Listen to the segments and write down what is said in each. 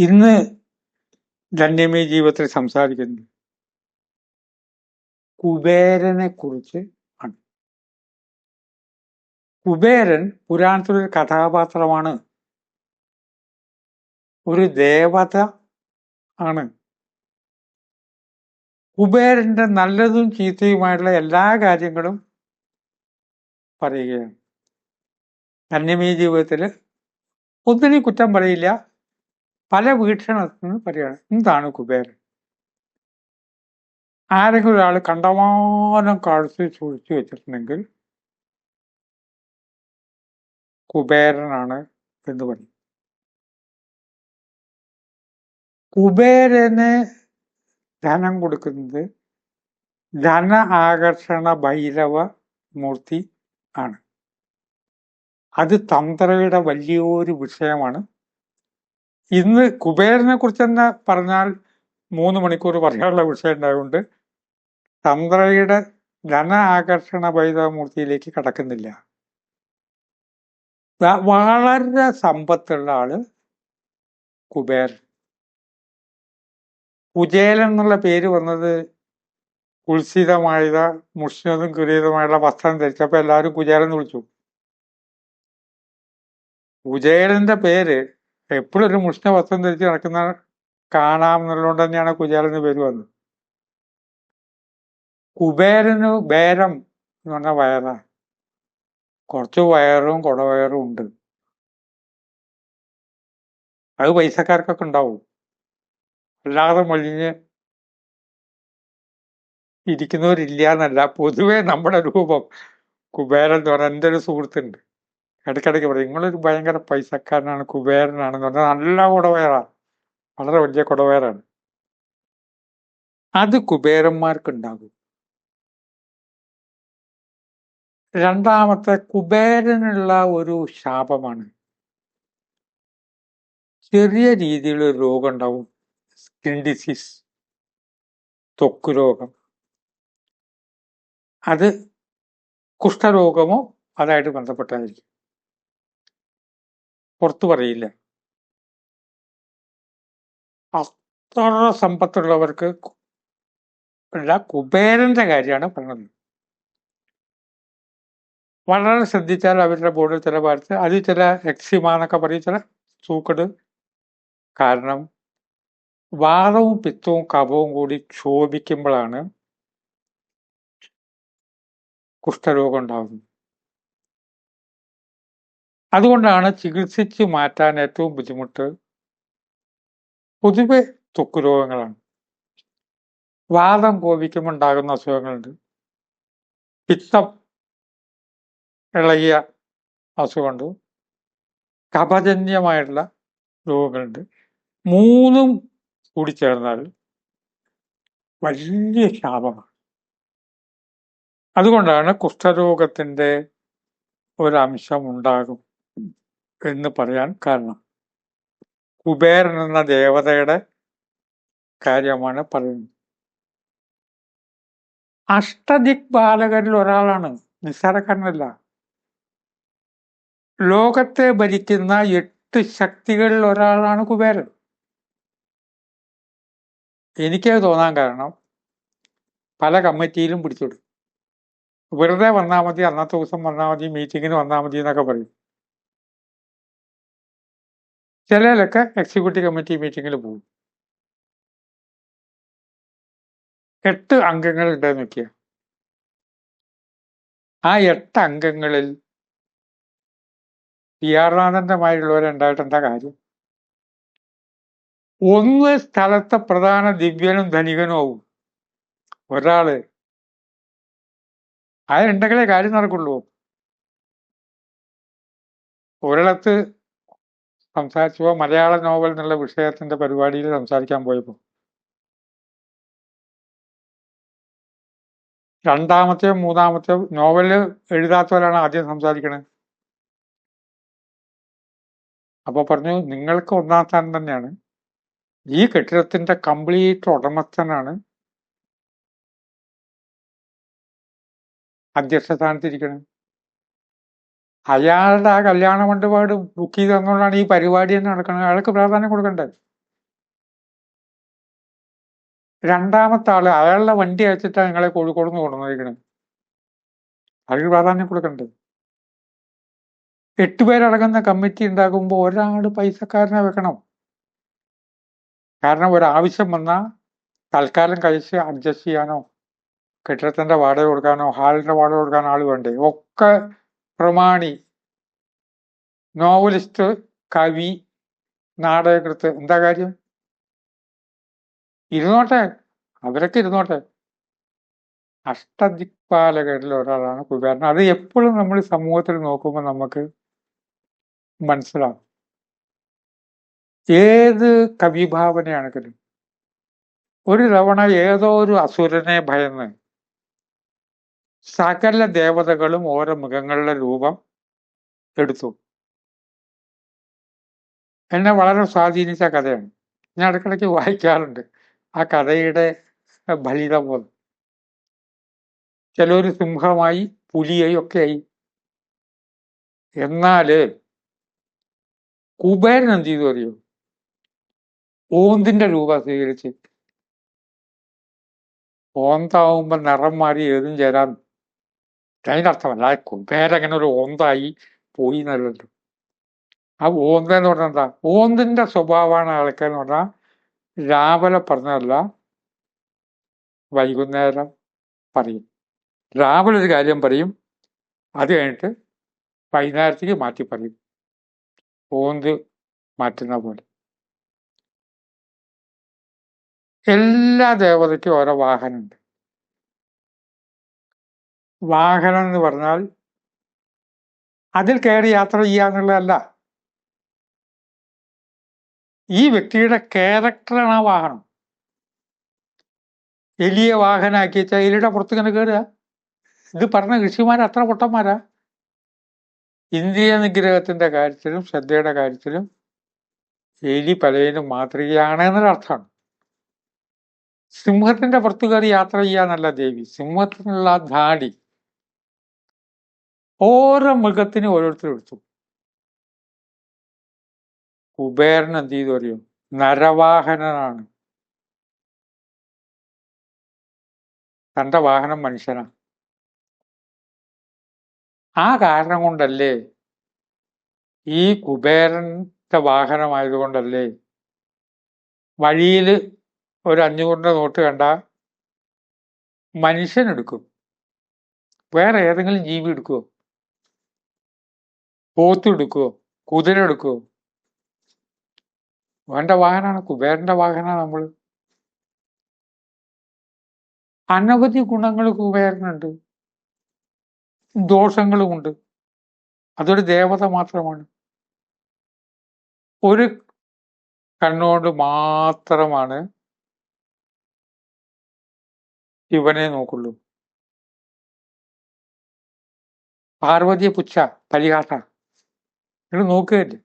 ഇന്ന് ധന്യമേ ജീവിതത്തിൽ സംസാരിക്കുന്നത് കുബേരനെ കുറിച്ച് ആണ്. കുബേരൻ പുരാണത്തിലൊരു കഥാപാത്രമാണ്. ഒരു ദേവത ആണ്. കുബേരന്റെ നല്ലതും ചീത്തയുമായിട്ടുള്ള എല്ലാ കാര്യങ്ങളും പറയുകയാണ്. ധന്യമേ ജീവിതത്തിൽ ഒന്നിനും കുറ്റം പറയില്ല. പല വീക്ഷണത്തിൽ നിന്ന് പറയുകയാണ് എന്താണ് കുബേരൻ? ആരെങ്കിലും ഒരാൾ കണ്ടമാനം കാഴ്ച സൂക്ഷിച്ചു വെച്ചിട്ടുണ്ടെങ്കിൽ കുബേരനാണ് എന്ന് പറയും. കുബേരന് ധനം കൊടുക്കുന്നത് ധന ആകർഷണ ഭൈരവ മൂർത്തി ആണ്. അത് തന്ത്രയുടെ വലിയൊരു വിഷയമാണ്. ഇന്ന് കുബേരനെ കുറിച്ച് തന്നെ പറഞ്ഞാൽ മൂന്ന് മണിക്കൂർ പറയാനുള്ള വിഷയം ഉണ്ടായതുകൊണ്ട് തന്ത്രയുടെ ധന ആകർഷണ വൈദവമൂർത്തിയിലേക്ക് കടക്കുന്നില്ല. വളരെ സമ്പത്തുള്ള ആൾ കുബേർ. കുചേലൻ എന്നുള്ള പേര് വന്നത് കുൽസിതമായത് മുഷ്ണതും കുരീതമായുള്ള വസ്ത്രം ധരിച്ചപ്പോ എല്ലാവരും കുചേലൻ വിളിച്ചു. കുചേലന്റെ പേര് എപ്പോഴും ഒരു മുഷ്ണ വസ്ത്രം ധരിച്ച് നടക്കുന്ന കാണാം എന്നുള്ളതുകൊണ്ട് തന്നെയാണ് കുചേലൻ എന്ന് പേര് വന്നത്. കുബേരന് ബേരം എന്ന് പറഞ്ഞ വയറാണ്. കുറച്ച് വയറും കുടവയറും ഉണ്ട്. അത് പൈസക്കാർക്കൊക്കെ ഉണ്ടാവും. അല്ലാതെ മൊഴിഞ്ഞ് ഇരിക്കുന്നവരില്ല എന്നല്ല. പൊതുവെ നമ്മുടെ രൂപം കുബേരൻ എന്ന് പറഞ്ഞ എന്റെ ഒരു സുഹൃത്തുണ്ട്. ഇടയ്ക്കിടയ്ക്ക് പറയും നിങ്ങളൊരു ഭയങ്കര പൈസക്കാരനാണ് കുബേരനാണെന്ന് പറഞ്ഞാൽ നല്ല കുടവയറാണ് വളരെ വലിയ കുടവയറാണ്. അത് കുബേരന്മാർക്ക് ഉണ്ടാകും രണ്ടാമത്തെ കുബേരനുള്ള ഒരു ശാപമാണ്. ചെറിയ രീതിയിൽ ഒരു രോഗം ഉണ്ടാവും സ്കിൻ ഡിസീസ് ത്വക്ക് രോഗം. അത് കുഷ്ഠരോഗമോ അതായിട്ട് ബന്ധപ്പെട്ടായിരിക്കും പുറത്തു പറയില്ല. അത്ര സമ്പത്തുള്ളവർക്ക് ഉള്ള കുബേരന്റെ കാര്യമാണ് പറഞ്ഞത്. വളരെ ശ്രദ്ധിച്ചാൽ അവരുടെ ബോർഡിൽ ചില ഭാഗത്ത് അത് ചില എക്സിമ എന്നൊക്കെ പറയും ചില സൂക്കട് കാരണം വാദവും പിത്തവും കപവും കൂടി ക്ഷോഭിക്കുമ്പോഴാണ് കുഷ്ഠരോഗം ഉണ്ടാകുന്നത് അതുകൊണ്ടാണ് ചികിത്സിച്ച് മാറ്റാൻ ഏറ്റവും ബുദ്ധിമുട്ട് പൊതുവെ ത്വക്ക് രോഗങ്ങളാണ്. വാദം കോപിക്കുമ്പോൾ ഉണ്ടാകുന്ന അസുഖങ്ങളുണ്ട്. പിത്തം ഇളകിയ അസുഖമുണ്ട്. കപജന്യമായിട്ടുള്ള രോഗങ്ങളുണ്ട്. മൂന്നും കൂടി ചേർന്നാൽ വലിയ ശാപമാണ്. അതുകൊണ്ടാണ് കുഷ്ഠരോഗത്തിന്റെ ഒരംശം ഉണ്ടാകും. എന്ന് പറയാൻ കാരണം. കുബേരൻ എന്ന ദേവതയുടെ കാര്യമാണ് പറയുന്നത്. അഷ്ടദിക് ബാലകരിൽ ഒരാളാണ് നിസ്സാരക്കാരനല്ല. ലോകത്തെ ഭരിക്കുന്ന എട്ട് ശക്തികളിൽ ഒരാളാണ് കുബേരൻ. എനിക്ക് തോന്നാൻ കാരണം പല കമ്മിറ്റിയിലും പിടിച്ചിടും വെറുതെ വന്നാൽ മതി അന്നത്തെ ദിവസം വന്നാൽ മതി മീറ്റിങ്ങിന് വന്നാൽ മതി എന്നൊക്കെ പറയും. ചിലരൊക്കെ എക്സിക്യൂട്ടീവ് കമ്മിറ്റി മീറ്റിങ്ങിൽ പോകും. എട്ട് അംഗങ്ങൾ ഉണ്ടെന്ന് നോക്കിയ. ആ എട്ട് അംഗങ്ങളിൽ പി ആർ നാഥന്റെമാരുള്ളവരുണ്ടായിട്ട് എന്താ കാര്യം? ഒന്ന് സ്ഥലത്തെ പ്രധാന ദിവ്യനും ധനികനും ആവും. ഒരാൾ അതുണ്ടെങ്കിലേ കാര്യം നടക്കുള്ളൂ. ഒരിടത്ത് സംസാരിച്ചപ്പോ മലയാള നോവൽ എന്നുള്ള വിഷയത്തിന്റെ പരിപാടിയിൽ സംസാരിക്കാൻ പോയപ്പോൾ. രണ്ടാമത്തെയോ മൂന്നാമത്തെയോ നോവൽ എഴുതാത്തവരാണ് ആദ്യം സംസാരിക്കണത് അപ്പോൾ പറഞ്ഞു നിങ്ങൾക്ക് ഒന്നാം സ്ഥാനം തന്നെയാണ്. ഈ കെട്ടിടത്തിന്റെ കംപ്ലീറ്റ് ഉടമസ്ഥനാണ് അധ്യക്ഷ സ്ഥാനത്തിരിക്കുന്നത് അയാളുടെ ആ കല്യാണ മണ്ഡപമായിട്ട് ബുക്ക് ചെയ്ത് തന്നുകൊണ്ടാണ് ഈ പരിപാടി തന്നെ നടക്കുന്നത്. അയാൾക്ക് പ്രാധാന്യം കൊടുക്കണ്ടേ? രണ്ടാമത്തെ ആൾ അയാളുടെ വണ്ടി അയച്ചിട്ടാണ് നിങ്ങളെ കോഴിക്കോട് നിന്ന് കൊണ്ടുവന്നിരിക്കുന്നത്. അവർക്ക് പ്രാധാന്യം കൊടുക്കണ്ടേ? എട്ടുപേരടങ്ങുന്ന കമ്മിറ്റി ഉണ്ടാകുമ്പോൾ ഒരാൾ പൈസക്കാരനെ വെക്കണം. കാരണം ഒരാവശ്യം വന്നാൽ തൽക്കാലം കഴിച്ച് അഡ്ജസ്റ്റ് ചെയ്യാനോ കെട്ടിടത്തിന്റെ വാടക കൊടുക്കാനോ ഹാളിന്റെ വാടക കൊടുക്കാനോ ആൾ വേണ്ടേ? ഒക്കെ പ്രമാണി നോവലിസ്റ്റ് കവി നാടകകൃത്ത്. എന്താ കാര്യം? ഇരുന്നോട്ടെ. അവരൊക്കെ ഇരുന്നോട്ടെ. അഷ്ടദിക്പാലകരിൽ ഒരാളാണ് കുബേരൻ. അത് എപ്പോഴും നമ്മൾ സമൂഹത്തിൽ നോക്കുമ്പോൾ നമുക്ക് മനസ്സിലാവും. ഏത് കവിഭാവനയാണെങ്കിലും ഒരു തവണ ഏതോ ഒരു അസുരനെ ഭയന്ന് സകല ദേവതകളും ഓരോ മൃഗങ്ങളുടെ രൂപം എടുത്തു. എന്നെ വളരെ സ്വാധീനിച്ച കഥയാണ്. ഞാൻ ഇടയ്ക്കിടയ്ക്ക് വായിക്കാറുണ്ട്. ആ കഥയുടെ ഫലിതം പോലെ. ചിലർ സിംഹമായി പുലിയായി ഒക്കെയായി. എന്നാൽ കുബേരൻ എന്ത് ചെയ്തു അറിയോ? ഓന്തിന്റെ രൂപ സ്വീകരിച്ച്. ഓന്താവുമ്പോ നിറം മാറി ഏതും ചേരാൻ അതിന്റെ അർത്ഥമല്ല കുബേരങ്ങനെ ഒരു ഓന്തായി പോയി എന്നുള്ളത് ആ ഓന്ത എന്ന് പറഞ്ഞാൽ എന്താ? ഓന്തിന്റെ സ്വഭാവമാണ് ആൾക്കാരെന്ന് പറഞ്ഞാൽ രാവിലെ പറഞ്ഞതല്ല വൈകുന്നേരം പറയും. രാവിലെ ഒരു കാര്യം പറയും അത് കഴിഞ്ഞിട്ട് വൈകുന്നേരത്തേക്ക് മാറ്റി പറയും. ഓന്ത് മാറ്റുന്ന പോലെ. എല്ലാ ദേവതയ്ക്കും ഓരോ വാഹനമുണ്ട്. വാഹനം എന്ന് പറഞ്ഞാൽ അതിൽ കയറി യാത്ര ചെയ്യാന്നുള്ളതല്ല ഈ വ്യക്തിയുടെ ക്യാരക്ടറാണ് ആ വാഹനം. എലിയെ വാഹനമാക്കി വെച്ചാൽ എലിയുടെ പുറത്തിങ്ങനെ കയറുക ഇത് പറഞ്ഞ കൃഷിമാർ അത്ര പൊട്ടന്മാരാ. ഇന്ദ്രിയ നിഗ്രഹത്തിന്റെ കാര്യത്തിലും ശ്രദ്ധയുടെ കാര്യത്തിലും എലി പലതിനും മാതൃകയാണ് എന്നൊരർത്ഥമാണ്. സിംഹത്തിന്റെ പുറത്തു കയറി യാത്ര ചെയ്യാന്നല്ല ദേവി. സിംഹത്തിനുള്ള ധാടി ഓരോ മൃഗത്തിനും ഓരോരുത്തരും എടുത്തു. കുബേരൻ എന്ത് ചെയ്തു അറിയോ? നരവാഹനനാണ് തന്റെ വാഹനം മനുഷ്യനാണ് ആ കാരണം കൊണ്ടല്ലേ ഈ കുബേരന്റെ വാഹനമായതുകൊണ്ടല്ലേ വഴിയിൽ ഒരു അഞ്ഞൂറിന്റെ നോട്ട് കണ്ട മനുഷ്യൻ എടുക്കും. വേറെ ഏതെങ്കിലും ജീവി എടുക്കുവോ? പോത്ത് എടുക്കുവോ? കുതിര എടുക്കുവോ? വേണ്ട വാഹനമാണ് കുബേരന്റെ വാഹനമാണ് നമ്മൾ അനവധി ഗുണങ്ങൾ കുബേരനുണ്ട്. ദോഷങ്ങളുമുണ്ട്. അതൊരു ദേവത മാത്രമാണ്. ഒരു കണ്ണുകൊണ്ട് മാത്രമാണ് ഇവനെ നോക്കുള്ളൂ. പാർവതി പുച്ഛ പരിഹാസ നിങ്ങൾ നോക്കുകയല്ലേ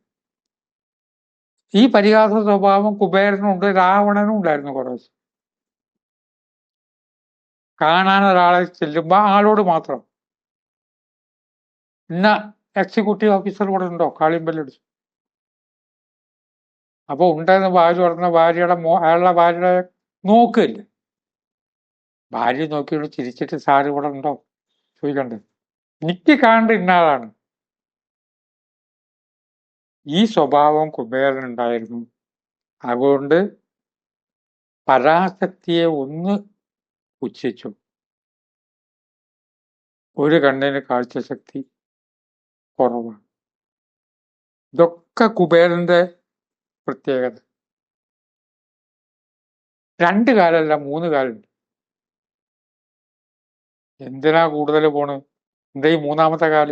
ഈ പരിഹാസ സ്വഭാവം കുബേരനുണ്ട് രാവണനും ഉണ്ടായിരുന്നു കുറച്ച് കാണാൻ ഒരാളെ ചെല്ലുമ്പോ ആളോട് മാത്രം. ഇന്ന എക്സിക്യൂട്ടീവ് ഓഫീസർ കൂടെ ഉണ്ടോ? കാളിമ്പല്ലടിച്ചു അപ്പൊ ഉണ്ടായിരുന്ന ഭാര്യ പറഞ്ഞ ഭാര്യയുടെ മോ അയാളുടെ ഭാര്യയുടെ നോക്കില്ല. ഭാര്യ നോക്കിയിട്ട് ചിരിച്ചിട്ട് സാറ് ഇവിടെ ഉണ്ടോ? ചോദിക്കണ്ടേ. എനിക്ക് കാണേണ്ട ഇന്നാളാണ് ഈ സ്വഭാവം കുബേരനുണ്ടായിരുന്നു. അതുകൊണ്ട് പരാശക്തിയെ ഒന്ന് പുച്ഛിച്ചു. ഒരു കണ്ണിന് കാഴ്ചശക്തി കുറവാണ്. ഇതൊക്കെ കുബേരന്റെ പ്രത്യേകത. രണ്ട് കാലല്ല മൂന്ന് കാലുണ്ട്. എന്തിനാ കൂടുതൽ പോണ്? എന്താ ഈ മൂന്നാമത്തെ കാൽ?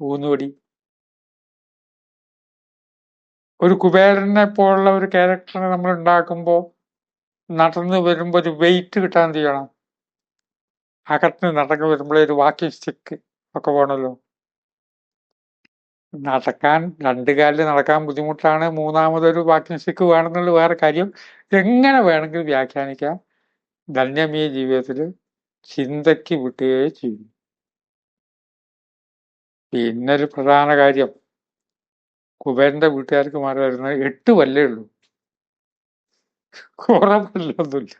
ഊന്നുവടി. ഒരു കുബേരനെ പോലുള്ള ഒരു ക്യാരക്ടറിനെ നമ്മൾ ഉണ്ടാക്കുമ്പോൾ നടന്നു വരുമ്പോൾ ഒരു വെയിറ്റ് കിട്ടാൻ ചെയ്യണം? അകത്ത് നടന്നു വരുമ്പോഴേ ഒരു വാക്കി സ്റ്റിക്ക് ഒക്കെ വേണമല്ലോ. നടക്കാൻ രണ്ട് കാലിൽ നടക്കാൻ ബുദ്ധിമുട്ടാണ്. മൂന്നാമതൊരു വാക്കിംഗ് സ്റ്റിക്ക് വേണമെന്നുള്ള വേറെ കാര്യം. എങ്ങനെ വേണമെങ്കിലും വ്യാഖ്യാനിക്കാം. ധന്യമീ ജീവിതത്തിൽ ചിന്തയ്ക്ക് വിട്ടുകയേ ചെയ്യും. പിന്നൊരു പ്രധാന കാര്യം. കുബേരന്റെ വീട്ടുകാർക്ക് മാറി വരുന്ന എട്ട് വല്ലേ ഉള്ളൂ. കുറവല്ലൊന്നുമില്ല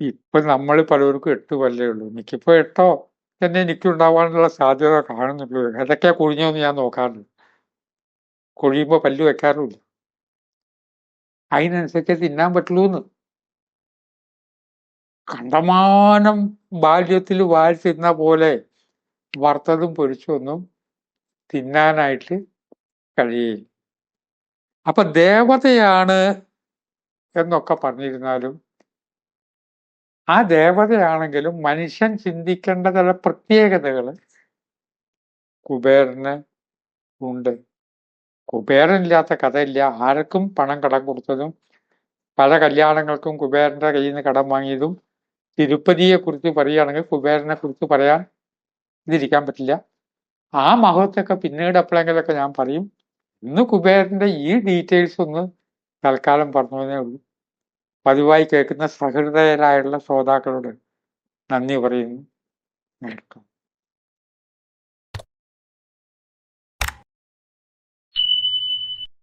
ഇപ്പൊ നമ്മൾ പലവർക്കും എട്ട് പല്ലേ ഉള്ളൂ. എനിക്കിപ്പോ എട്ടോ തന്നെ എനിക്കുണ്ടാവാനുള്ള സാധ്യത കാണുന്നുള്ളൂ ഏതൊക്കെയാ കുഴിഞ്ഞോന്ന് ഞാൻ നോക്കാറുണ്ട് കുഴിയുമ്പോ പല്ല് വെക്കാറുമില്ല. അതിനനുസരിച്ച് തിന്നാൻ പറ്റുള്ളൂന്ന്. കണ്ടമാനം ബാല്യത്തിൽ വാരി തിന്ന പോലെ വറുത്തതും പൊരിച്ചൊന്നും തിന്നാനായിട്ട് കഴിയില്ല അപ്പൊ ദേവതയാണ് എന്നൊക്കെ പറഞ്ഞിരുന്നാലും ആ ദേവതയാണെങ്കിലും മനുഷ്യൻ ചിന്തിക്കേണ്ട ചില പ്രത്യേകതകൾ കുബേരന് ഉണ്ട്. കുബേരനില്ലാത്ത കഥയില്ല. ആർക്കും പണം കടം കൊടുത്തതും പല കല്യാണങ്ങൾക്കും കുബേരന്റെ കയ്യിൽ നിന്ന് കടം വാങ്ങിയതും തിരുപ്പതിയെ കുറിച്ച് പറയുകയാണെങ്കിൽ കുബേരനെ കുറിച്ച് പറയാൻ ഇതിരിക്കാൻ പറ്റില്ല. ആ മഹത്വമൊക്കെ പിന്നീട് എപ്പോഴെങ്കിലൊക്കെ ഞാൻ പറയും. ഇന്ന് കുബേരന്റെ ഈ ഡീറ്റെയിൽസ് ഒന്ന് തൽക്കാലം പറഞ്ഞതേ ഉള്ളൂ. പതിവായി കേൾക്കുന്ന സഹൃദയരായുള്ള ശ്രോതാക്കളോട് നന്ദി പറയുന്നു. കേൾക്കാം